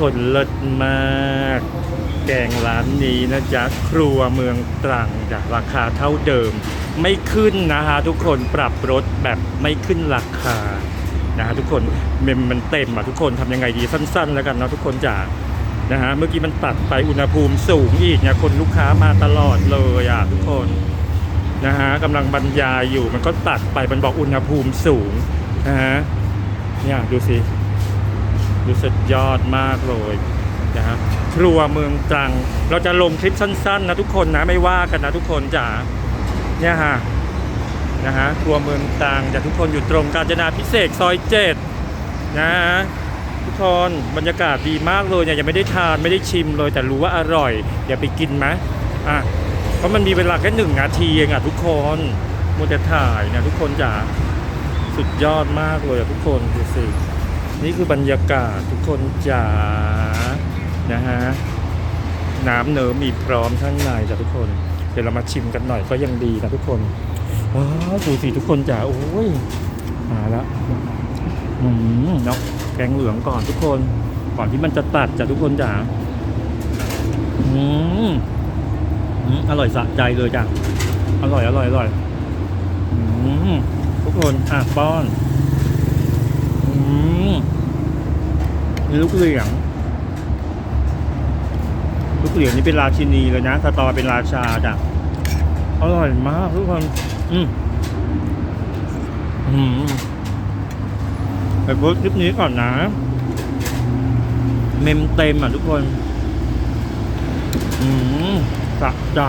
คนเลิศมาก แกงร้านนี้นะจ๊ะ ครัวเมืองตรังจ้ะราคาเท่าเดิม ไม่ขึ้นนะฮะทุกคนปรับลดแบบไม่ขึ้นราคานะฮะทุกคนเมมมันเต็มอะทุกคนทำยังไงดีสั้น ๆ แล้วกันเนาะทุกคนจ๋านะฮะเมื่อกี้มันตัดไปอุณหภูมิสูงอีกเนี่ยคนลูกค้ามาตลอดเลยอะทุกคนนะฮะกำลังบรรยายอยู่มันก็ตัดไปมันบอกอุณหภูมิสูงนะฮะเนี่ยดูสิ ดูสุดยอดมากเลยนะฮะครัวเมืองตรัง เราจะลงคลิปสั้นๆนะทุกคนนะไม่ว่ากันนะทุกคนจ๋าเนี่ยฮะนะฮะครัวเมืองตรังจะทุกคนอยู่ตรงกาญจนาพิเศษซอยเจ็ดนะฮะทุกคนบรรยากาศดีมากเลยเนี่ยยังไม่ได้ทานไม่ได้ชิมเลย แต่รู้ว่าอร่อยเดี๋ยวไปกินไหมอะเพราะมันมีเวลาแค่หนึ่งนาทีเองอะทุกคนมัวแต่ถ่ายนะทุกคนจ๋าสุดยอดมากเลยอะทุกคนดูสิ นี่คือบรรยากาศทุกคนจ๋านะฮะน้ำเนิมมีพร้อมข้างในจ้ะทุกคน เดี๋ยวเรามาชิมกันหน่อยก็ยังดีนะทุกคนว้าวดูสิทุกคนจ๋าโอ้ยมาแล้วอืมเนาะแกงเหลืองก่อนทุกคน ก่อนที่มันจะตัดจ้ะทุกคนจ๋าอืมอืมอร่อยสะใจเลยจ้ะอร่อยอร่อยอร่อยอืมทุกคนอะป้อน อืม นี่ลูกเหลียง ลูกเหลียงนี่เป็นราชินีเลยนะ สตอเป็นราชาจ้ะ อร่อยมากทุกคน อืมอืมไปโพสคลิปนี้ก่อนนะ เมมเต็มอะทุกคน อืมสะใจ